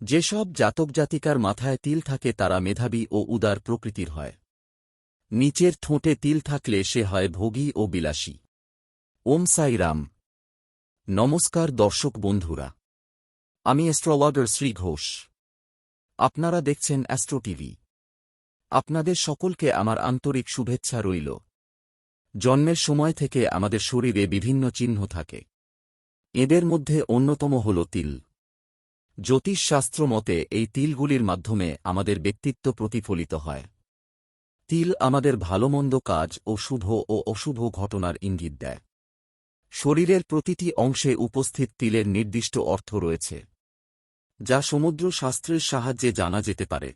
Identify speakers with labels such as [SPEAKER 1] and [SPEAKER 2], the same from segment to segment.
[SPEAKER 1] যেসব জাতক জাতিকার মাথায় তিল থাকে তারা মেধাবী ও উদার প্রকৃতির হয়। নিচের ঠোঁটে তিল থাকলে সে হয় ভোগী ও বিলাসী। ওম সাই রাম। নমস্কার দর্শক বন্ধুরা। আমি অ্যাস্ট্রোলগার শ্রী ঘোষ। আপনারা দেখছেন অ্যাস্ট্রো টিভি। আপনাদের সকলকে আমার আন্তরিক শুভেচ্ছা রইল। জন্মের সময় থেকে আমাদের শরীরে বিভিন্ন চিহ্ন থাকে। এদের মধ্যে অন্যতম হল তিল। জ্যোতিষশাস্ত্র মতে, এই তিলগুলির মাধ্যমে আমাদের ব্যক্তিত্ব প্রতিফলিত হয়। তিল আমাদের ভালোমন্দ কাজ ও শুভ ও অশুভ ঘটনার ইঙ্গিত দেয়। শরীরের প্রতিটি অংশে উপস্থিত তিলের নির্দিষ্ট অর্থ রয়েছে, যা সমুদ্র শাস্ত্রের সাহায্যে জানা যেতে পারে।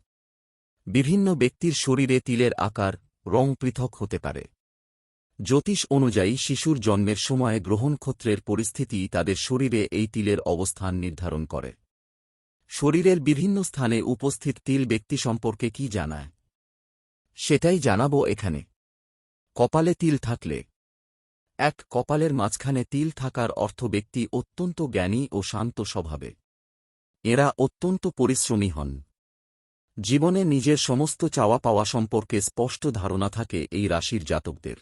[SPEAKER 1] বিভিন্ন ব্যক্তির শরীরে তিলের আকার, রং পৃথক হতে পারে। জ্যোতিষ অনুযায়ী, শিশুর জন্মের সময় গ্রহণক্ষত্রের পরিস্থিতি তাদের শরীরে এই তিলের অবস্থান নির্ধারণ করে। শরীরের বিভিন্ন স্থানে উপস্থিত তিল ব্যক্তি সম্পর্কে কি জানায়? সেটাই জানাব এখানে। কপালে তিল থাকলে। এক, কপালের মাঝখানে তিল থাকার অর্থ ব্যক্তি অত্যন্ত জ্ঞানী ও শান্ত স্বভাবে। এরা অত্যন্ত পরিশ্রমী হন। জীবনে নিজের সমস্ত চাওয়া পাওয়া সম্পর্কে স্পষ্ট ধারণা থাকে এই রাশির জাতকদের।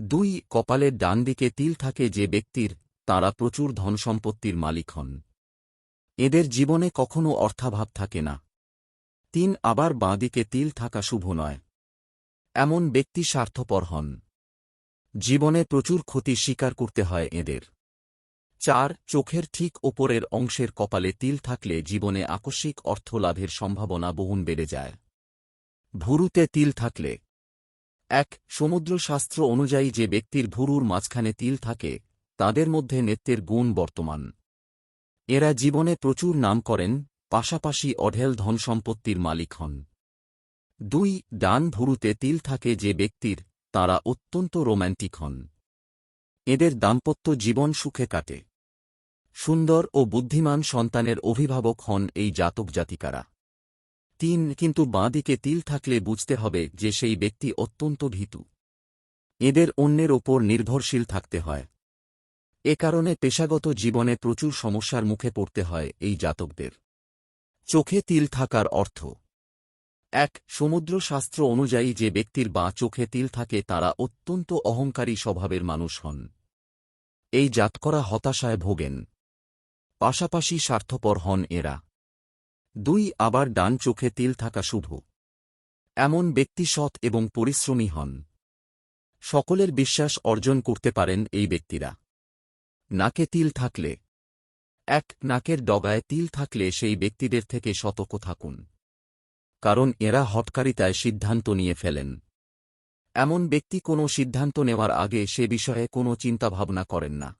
[SPEAKER 1] দুই, কপালের ডান দিকে তিল থাকে যে ব্যক্তির, তারা প্রচুর ধনসম্পত্তির মালিক হন। এদের জীবনে কখনো অর্থাভাব থাকে না। তিন, আবার বাঁদিকে তিল থাকা শুভ নয়। এমন ব্যক্তি স্বার্থপর হন। জীবনে প্রচুর ক্ষতি স্বীকার করতে হয় এদের। চার, চোখের ঠিক ওপরের অংশের কপালে তিল থাকলে জীবনে আকস্মিক অর্থ লাভের সম্ভাবনা বহুন বেড়ে যায়। ভুরুতে তিল থাকলে। এক, সমুদ্রশাস্ত্র অনুযায়ী যে ব্যক্তির ভুরুর মাঝখানে তিল থাকে, তাদের মধ্যে নেত্রের গুণ বর্তমান। এরা জীবনে প্রচুর নাম করেন, পাশাপাশি অঢেল ধনসম্পত্তির মালিক হন। দুই, ডান ভুরুতে তিল থাকে যে ব্যক্তির, তারা অত্যন্ত রোম্যান্টিক হন। এদের দাম্পত্য জীবন সুখে কাটে। সুন্দর ও বুদ্ধিমান সন্তানের অভিভাবক হন এই জাতক জাতিকারা। তিন, কিন্তু বাঁদিকে তিল থাকলে বুঝতে হবে যে সেই ব্যক্তি অত্যন্ত ভীতু। এদের অন্যের ওপর নির্ভরশীল থাকতে হয়। এ কারণে পেশাগত জীবনে প্রচুর সমস্যার মুখে পড়তে হয় এই জাতকদের। চোখে তিল থাকার অর্থ। এক, সমুদ্রশাস্ত্র অনুযায়ী যে ব্যক্তির বাঁ চোখে তিল থাকে তারা অত্যন্ত অহংকারী স্বভাবের মানুষ হন। এই জাতকরা হতাশায় ভোগেন। পাশাপাশি স্বার্থপর হন এরা। দুই, আবার ডান চোখে তিল থাকা শুভ। এমন ব্যক্তি সৎ এবং পরিশ্রমী হন। সকলের বিশ্বাস অর্জন করতে পারেন এই ব্যক্তিরা। নাকে তিল থাকলে। এক, নাকের ডগায় তিল থাকলে সেই ব্যক্তিদের থেকে সতর্ক থাকুন। কারণ এরা হটকারিতায় সিদ্ধান্ত নিয়ে ফেলেন। এমন ব্যক্তি কোনো সিদ্ধান্ত নেওয়ার আগে সে বিষয়ে কোনো চিন্তাভাবনা করেন না।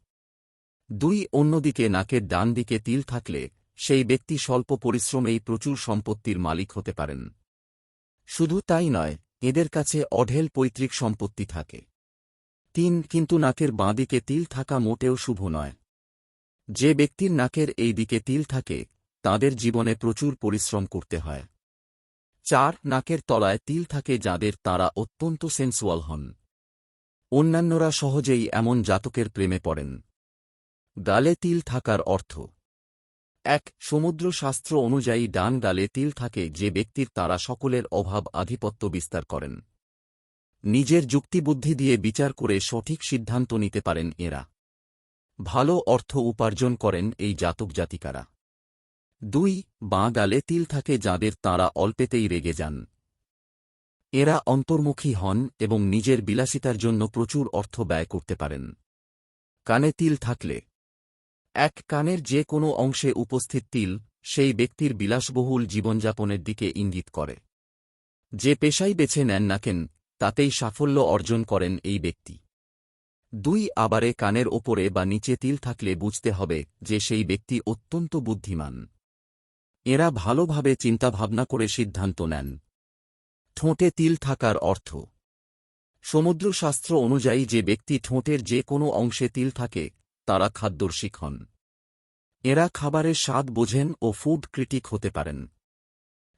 [SPEAKER 1] দুই, অন্যদিকে নাকের ডান দিকে তিল থাকলে সেই ব্যক্তি স্বল্প পরিশ্রমেই প্রচুর সম্পত্তির মালিক হতে পারেন। শুধু তাই নয়, এদের কাছে অঢেল পৈতৃক সম্পত্তি থাকে। তিন, কিন্তু নাকের বাঁদিকে তিল থাকা মোটেও শুভ নয়। যে ব্যক্তির নাকের এই দিকে তিল থাকে, তাদের জীবনে প্রচুর পরিশ্রম করতে হয়। চার, নাকের তলায় তিল থাকে যাদের তারা অত্যন্ত সেন্সুয়াল হন। অন্যান্যরা সহজেই এমন জাতকের প্রেমে পড়েন। গালে তিল থাকার অর্থ। এক সমুদ্র শাস্ত্র অনুযায়ী ডান গালে তিল থাকে যে ব্যক্তির তারা সকলের অভাব আধিপত্য বিস্তার করেন। নিজের যুক্তিবুদ্ধি দিয়ে বিচার করে সঠিক সিদ্ধান্ত নিতে পারেন এরা। ভালো অর্থ উপার্জন করেন এই জাতক জাতিকারা। দুই, বাঁ গালে তিল থাকে যাদের তাঁরা অল্পেতেই রেগে যান। এরা অন্তর্মুখী হন এবং নিজের বিলাসিতার জন্য প্রচুর অর্থ ব্যয় করতে পারেন। কানে তিল থাকলে। এক, কানের যে কোনো অংশে উপস্থিত তিল সেই ব্যক্তির বিলাসবহুল জীবনযাপনের দিকে ইঙ্গিত করে। যে পেশাই বেছে নেন না কেন তাতেই সাফল্য অর্জন করেন এই ব্যক্তি। দুই আবারে কানের ওপরে বা নিচে তিল থাকলে বুঝতে হবে যে সেই ব্যক্তি অত্যন্ত বুদ্ধিমান। এরা ভালোভাবে চিন্তাভাবনা করে সিদ্ধান্ত নেন। ঠোঁটে তিল থাকার অর্থ। সমুদ্রশাস্ত্র অনুযায়ী যে ব্যক্তি ঠোঁটের যে কোনো অংশে তিল থাকে, তারা খাদ্যরসিক হন। এরা খাবারের স্বাদ বোঝেন ও ফুড ক্রিটিক হতে পারেন।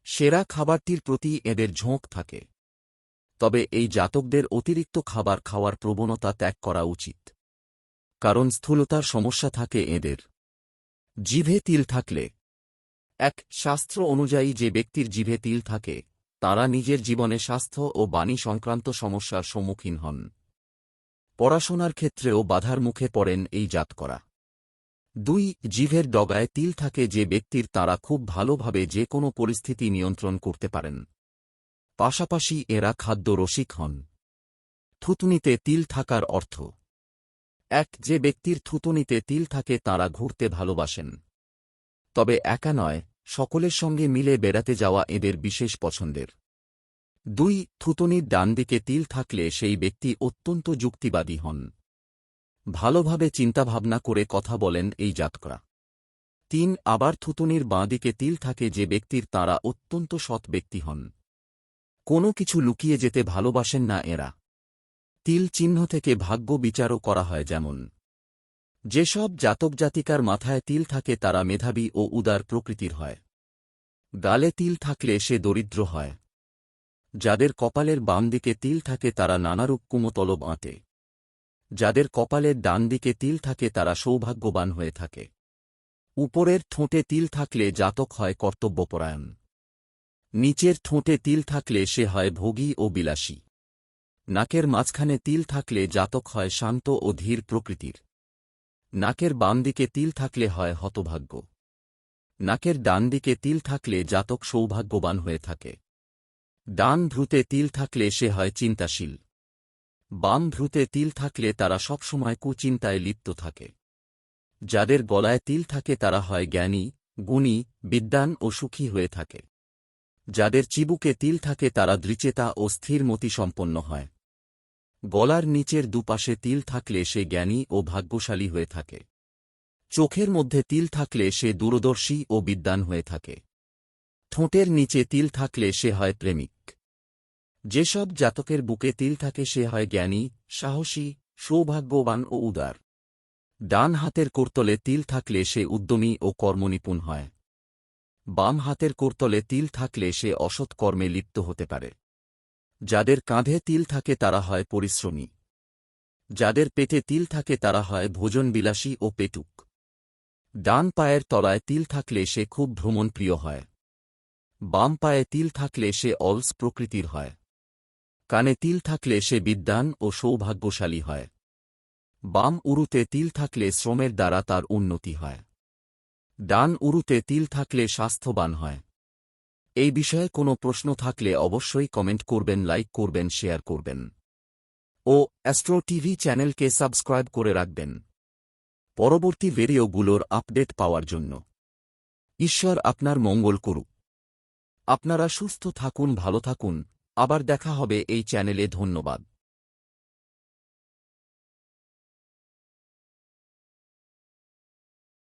[SPEAKER 1] সেরা খাবারটির প্রতি এদের ঝোঁক থাকে। তবে এই জাতকদের অতিরিক্ত খাবার খাওয়ার প্রবণতা ত্যাগ করা উচিত। কারণ স্থূলতার সমস্যা থাকে এদের। জিভে তিল থাকলে। এক শাস্ত্র অনুযায়ী যে ব্যক্তির জিভে তিল থাকে, তারা নিজের জীবনে স্বাস্থ্য ও বাণী সংক্রান্ত সমস্যার সম্মুখীন হন। পড়াশোনার ক্ষেত্রেও বাধার মুখে পড়েন এই জাত করা দুই, জিভের ডগায় তিল থাকে যে ব্যক্তির তারা খুব ভালোভাবে যে কোনো পরিস্থিতি নিয়ন্ত্রণ করতে পারেন। পাশাপাশি এরা খাদ্য রসিক হন। থুতনিতে তিল থাকার অর্থ। এক, যে ব্যক্তির থুতনিতে তিল থাকে তারা ঘুরতে ভালোবাসেন। তবে একা নয়, সকলের সঙ্গে মিলে বেড়াতে যাওয়া এদের বিশেষ পছন্দের। দুই, থুতনির ডান দিকে তিল থাকলে সেই ব্যক্তি অত্যন্ত যুক্তিবাদী হন। ভালোভাবে চিন্তাভাবনা করে কথা বলেন এই জাতকরা। তিন, আবার থুতনির বাঁ দিকে তিল থাকে যে ব্যক্তির তারা অত্যন্ত সৎ ব্যক্তি হন। কোনো কিছু লুকিয়ে যেতে ভালোবাসেন না এরা। তিল চিহ্ন থেকে ভাগ্য বিচারও করা হয় যেমন, যেসব জাতক জাতিকার মাথায় তিল থাকে তারা মেধাবী ও উদার প্রকৃতির হয়। গালে তিল থাকলে সে দরিদ্র হয়। যাদের কপালের বাম দিকে তিল থাকে তারা নানারূপ কুমতলব আঁটে। যাদের কপালের ডান দিকে তিল থাকে তারা সৌভাগ্যবান হয়ে থাকে। উপরের ঠোঁটে তিল থাকলে জাতক হয় কর্তব্যপরায়ণ। নিচের ঠোঁটে তিল থাকলে সে হয় ভোগী ও বিলাসী। নাকের মাঝখানে তিল থাকলে জাতক হয় শান্ত ও ধীর প্রকৃতির। নাকের বাম দিকে তিল থাকলে হয় হতভাগ্য। নাকের ডান দিকে তিল থাকলে জাতক সৌভাগ্যবান হয়ে থাকে। ডান ভ্রুতে তিল থাকলে সে হয় চিন্তাশীল। বাম ভ্রুতে তিল থাকলে তারা সবসময় কুচিন্তায় লিপ্ত থাকে। যাদের গলায় তিল থাকে তারা হয় জ্ঞানী, গুণী বিদ্যান ও সুখী হয়ে থাকে। যাদের চিবুকে তিল থাকে তারা দৃচেতা ও স্থিরমতি সম্পন্ন হয়। গলার নিচের দুপাশে তিল থাকলে সে জ্ঞানী ও ভাগ্যশালী হয়ে থাকে। চোখের মধ্যে তিল থাকলে সে দূরদর্শী ও বিদ্যান হয়ে থাকে। ঠোঁটের নিচে তিল থাকলে সে হয় প্রেমিক। যেসব জাতকের বুকে তিল থাকে সে হয় জ্ঞানী, সাহসী, সৌভাগ্যবান ও উদার। ডান হাতের কোর্তলে তিল থাকলে সে উদ্যমী ও কর্মনিপুণ হয়। বাম হাতের কোর্তলে তিল থাকলে সে অসৎ কর্মে লিপ্ত হতে পারে। যাদের কাঁধে তিল থাকে তারা হয় পরিশ্রমী। যাদের পেটে তিল থাকে তারা হয় ভোজনবিলাসী ও পেটুক। ডান পায়ের তলায় তিল থাকলে সে খুব ভ্রমণপ্রিয় হয়। বাম পায়ে তিল থাকলে সে অলস প্রকৃতির হয়। কানে তিল থাকলে সে বিদ্যান ও সৌভাগ্যশালী হয়। বাম উরুতে তিল থাকলে শ্রমের দ্বারা তার উন্নতি হয়। ডান উরুতে তিল থাকলে স্বাস্থ্যবান হয়। এই বিষয়ে কোনো প্রশ্ন থাকলে অবশ্যই কমেন্ট করবেন, লাইক করবেন, শেয়ার করবেন। ও অ্যাস্ট্রো টিভি চ্যানেলকে সাবস্ক্রাইব করে রাখবেন। পরবর্তী ভিডিওগুলোর আপডেট পাওয়ার জন্য। ঈশ্বর আপনার মঙ্গল করুক। আপনারা সুস্থ থাকুন, ভালো থাকুন। আবার দেখা হবে এই চ্যানেলে, ধন্যবাদ।